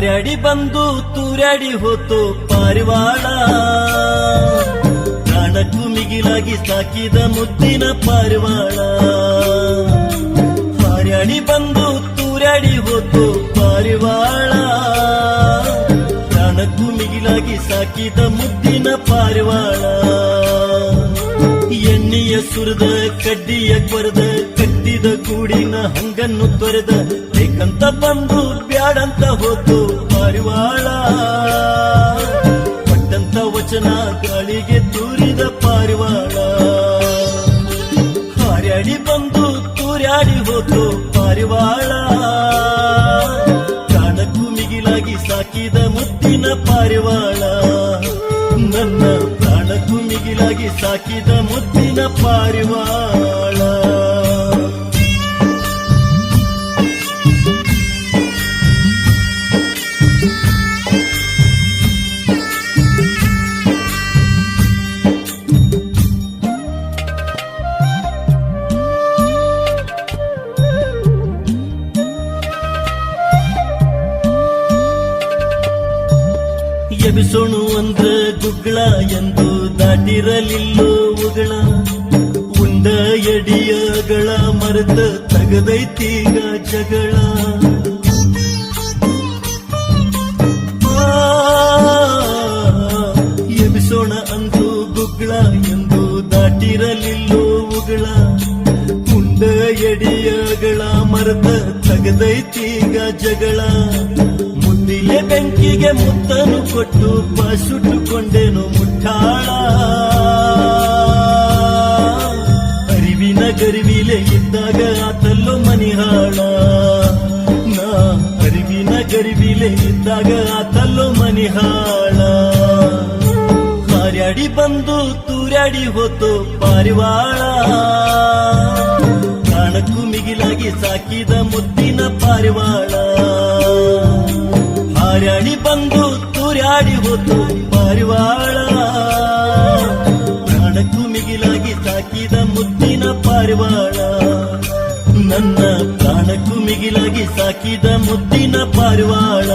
ಹಾರ್ಯಾಡಿ ಬಂದು ತೂರ್ಯಾಡಿ ಹೋತು ಪಾರಿವಾಳ. ಪ್ರಾಣಕ್ಕೂ ಮಿಗಿಲಾಗಿ ಸಾಕಿದ ಮುದ್ದಿನ ಪಾರಿವಾಳ. ಹರಡಿ ಬಂದು ತೂರ್ಯಾಡಿ ಹೋತು ಪಾರಿವಾಳ. ಪ್ರಾಣಕ್ಕೂ ಮಿಗಿಲಾಗಿ ಸಾಕಿದ ಮುದ್ದಿನ ಪಾರಿವಾಳ. ಎಣ್ಣೆಯ ಸುರದ, ಕಡ್ಡಿಯ ಕೊರದ, ಕಟ್ಟಿದ ಕೂಡಿನ ಹಂಗನ್ನು ತೊರೆದ ಬೇಕಂತ ಬಂದು ಬ್ಯಾಡಂತ ಹೋತು ಪಾರಿವಾಳ ಪಟ್ಟಂತ ವಚನ ಗಾಳಿಗೆ ತೂರಿದ ಪಾರಿವಾಳ. ಹಾರ್ಯಾಡಿ ಬಂದು ತೂರ್ಯಾಡಿ ಹೋದ್ರು ಪಾರಿವಾಳ. ಪ್ರಾಣಕ್ಕೂ ಮಿಗಿಲಾಗಿ ಸಾಕಿದ ಮುದ್ದಿನ ಪಾರಿವಾಳ. ನನ್ನ ಪ್ರಾಣಕ್ಕೂ ಮಿಗಿಲಾಗಿ ಸಾಕಿದ ಮುದ್ದಿನ ಪಾರಿವಾಳ. ಎಬಿಸೋಣು ಅಂದ್ರ ಗುಗ್ಗಳ ಎಂದು ದಾಟಿರಲಿಲ್ಲೋ ಉಗಳ ಉಂಡ ಎಡಿಯಗಳ ಮರೆತ ತಗದೈತೀಗ ಜಗಳ ಆ, ಎಬಿಸೋಣ ಅಂದು ಗುಗ್ಗಳ ಎಂದು ದಾಟಿರಲಿಲ್ಲೋ ಉಗಳ ಉಂಡ ಎಡಿಯಗಳ ಮರೆತ ತಗದೈತೀಗ ಜಗಳ ಮುದ್ದಿಲೆ ಬೆಂಕಿಗೆ ಮುತ್ತನು ಕೊಟ್ಟು ಸುಟ್ಟುಕೊಂಡೆನು ಮುಟ್ಟಾಳ. ಅರಿವಿನ ಗರಿವಿಲೆ ಇದ್ದಾಗ ಆತಲ್ಲೋ ಮನಿಹಾಳ. ನಾ ಅರಿವಿನ ಗರಿವಿಲೆ ಇದ್ದಾಗ ಆತಲ್ಲೋ ಮನಿಹಾಳ. ಹಾರ್ಯಾಡಿ ಬಂದು ತೂರ್ಯಾಡಿ ಹೊತ್ತು ಪಾರಿವಾಳ. ಕಾಣಕ್ಕೂ ಮಿಗಿಲಾಗಿ ಸಾಕಿದ ಮುದ್ದಿನ ಪಾರಿವಾಳ. ಹಾರ್ಯಾಡಿ ಬಂದು ತೂರ್ಯಾಡಿ ಹೋತು ಪಾರಿವಾಳ. ಪ್ರಾಣಕ್ಕೂ ಮಿಗಿಲಾಗಿ ಸಾಕಿದ ಮುತ್ತಿನ ಪಾರಿವಾಳ. ನನ್ನ ಪ್ರಾಣಕ್ಕೂ ಮಿಗಿಲಾಗಿ ಸಾಕಿದ ಮುತ್ತಿನ ಪಾರಿವಾಳ.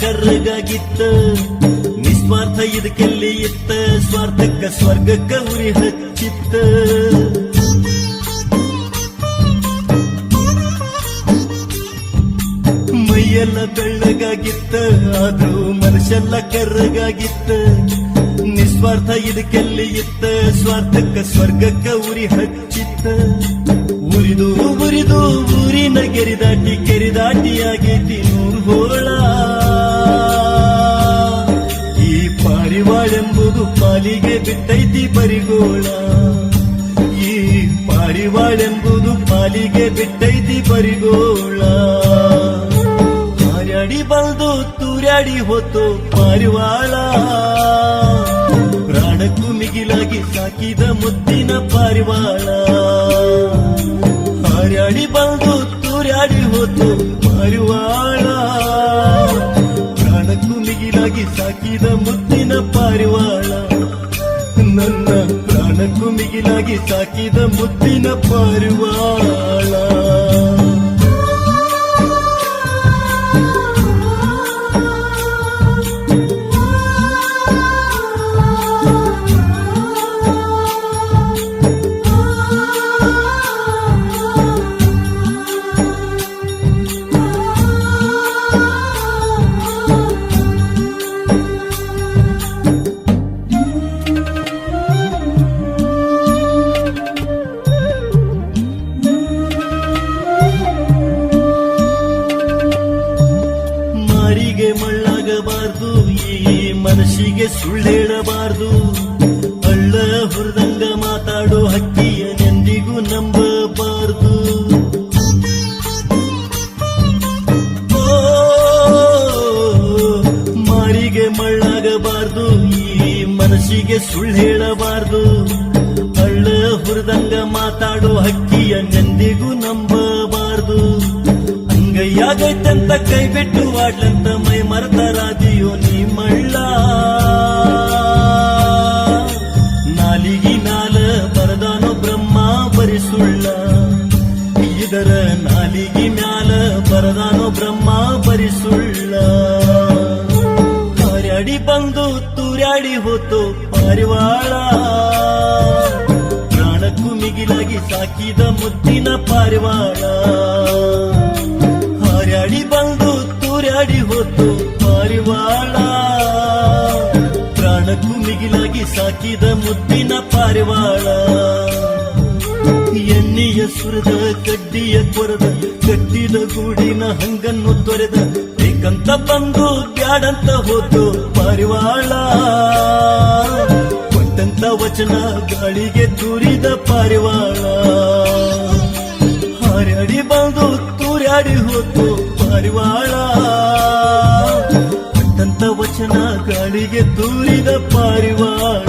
ಕರ್ರಗಾಗಿತ್ತ, ನಿಸ್ವಾರ್ಥ ಇದಕ್ಕೆಲ್ಲಿ ಇತ್ತ, ಸ್ವಾರ್ಥಕ್ಕ ಸ್ವರ್ಗಕ್ಕ ಉರಿ ಹಚ್ಚಿತ್ತ. ಮೈಯೆಲ್ಲ ಬೆಳ್ಳಗಾಗಿತ್ತ ಅದು ಮನುಷ್ಯೆಲ್ಲ ಕರ್ರಗಾಗಿತ್ತ. ನಿಸ್ವಾರ್ಥ ಇದಕ್ಕೆಲ್ಲಿ ಇತ್ತ, ಸ್ವಾರ್ಥಕ್ಕ ಸ್ವರ್ಗಕ್ಕ ಉರಿ ಹಚ್ಚಿತ್ತ. ಉರಿದು ಉರಿದು ಊರಿನ ಗೆರಿದಾಟಿ ಕೆರಿದಾಟಿಯಾಗೈತಿ ನೂರು ಹೋಳ ಪಾರಿವಾಳೆಂಬುದು ಪಾಲಿಗೆ ಬಿಟ್ಟೈತಿ ಪರಿಗೋಳ. ಈ ಪಾರಿವಾಳೆಂಬುದು ಪಾಲಿಗೆ ಬಿಟ್ಟೈತಿ ಪರಿಗೋಳ. ಹಾರ್ಯಾಡಿ ಬಲ್ದು ತೂರ್ಯಾಡಿ ಹೊತ್ತು ಪಾರಿವಾಳ. ಪ್ರಾಣಕ್ಕೂ ಮಿಗಿಲಾಗಿ ಸಾಕಿದ ಮುದ್ದಿನ ಪಾರಿವಾಳ. ಹಾರ್ಯಾಡಿ ಬಂದು ತೂರ್ಯಾಡಿ ಹೊತ್ತು ಪಾರಿವಾಳ. ಮಿಗಿಲಾಗಿ ಸಾಕಿದ ಮುತ್ತಿನ ಪಾರಿವಾಳ. ನನ್ನ ಪ್ರಾಣಕ್ಕೂ ಮಿಗಿಲಾಗಿ ಸಾಕಿದ ಮುತ್ತಿನ ಪಾರಿವಾಳ. ಮನಸ್ಸಿಗೆ ಸುಳ್ಳು ಹೇಳಬಾರ್ದು. ಅಳ್ಳ ಹುರಿದಂಗ ಮಾತಾಡೋ ಹಕ್ಕಿಯ ನಂದಿಗೂ ನಂಬಬಾರ್ದು. ಅಂಗೈಯಾಗೈತಂತ ಕೈ ಬಿಟ್ಟು ಆಡ್ಲಂತ ಮೈ ಮರತರಾದಿಯೋ ನೀ ಮಳ್ಳ ನಾಲಿಗಿ ನಾಲ ಬರದಾನೋ ಬ್ರಹ್ಮ ಬರಿಸುಳ್ಳ ಇದರ ನಾಲಿಗಿ ಮ್ಯಾಲ ಬರದಾನೋ ಬ್ರಹ್ಮ ಬರಿಸುಳ್ಳ ಅಡಿ ಬಂದು ತೂರ್ಯಾಡಿ ಹೊತ್ತು ಪಾರಿವಾಳ. ಪ್ರಾಣಕ್ಕೂ ಮಿಗಿಲಾಗಿ ಸಾಕಿದ ಮುತ್ತಿನ ಪಾರಿವಾಳ. ಹಾರ್ಯಾಡಿ ಬಂದು ತೂರ್ಯಾಡಿ ಹೋತು ಪಾರಿವಾಳ. ಪ್ರಾಣಕ್ಕೂ ಮಿಗಿಲಾಗಿ ಸಾಕಿದ ಮುತ್ತಿನ ಪಾರಿವಾಳ. ಎಣ್ಣೆಯ ಸುರದ ಕಡ್ಡಿಯ ಕೊರದ ಕಟ್ಟಿದ ಗೂಡಿನ ಹಂಗನ್ನು ತೊರೆದ ಬೇಕಂತ ಬಂದು ಬ್ಯಾಡಂತ ಹೋತು ಪಾರಿವಾಳ. ಕೊಟ್ಟಂತ ವಚನ ಗಾಳಿಗೆ ತೂರಿದ ಪಾರಿವಾಳ. ಹಾರಾಡಿ ಬಂದು ತೂರ್ಯಾಡಿ ಹೋತು ಪಾರಿವಾಳ. ಕೊಟ್ಟಂತ ವಚನ ಗಾಳಿಗೆ ತೂರಿದ ಪಾರಿವಾಳ.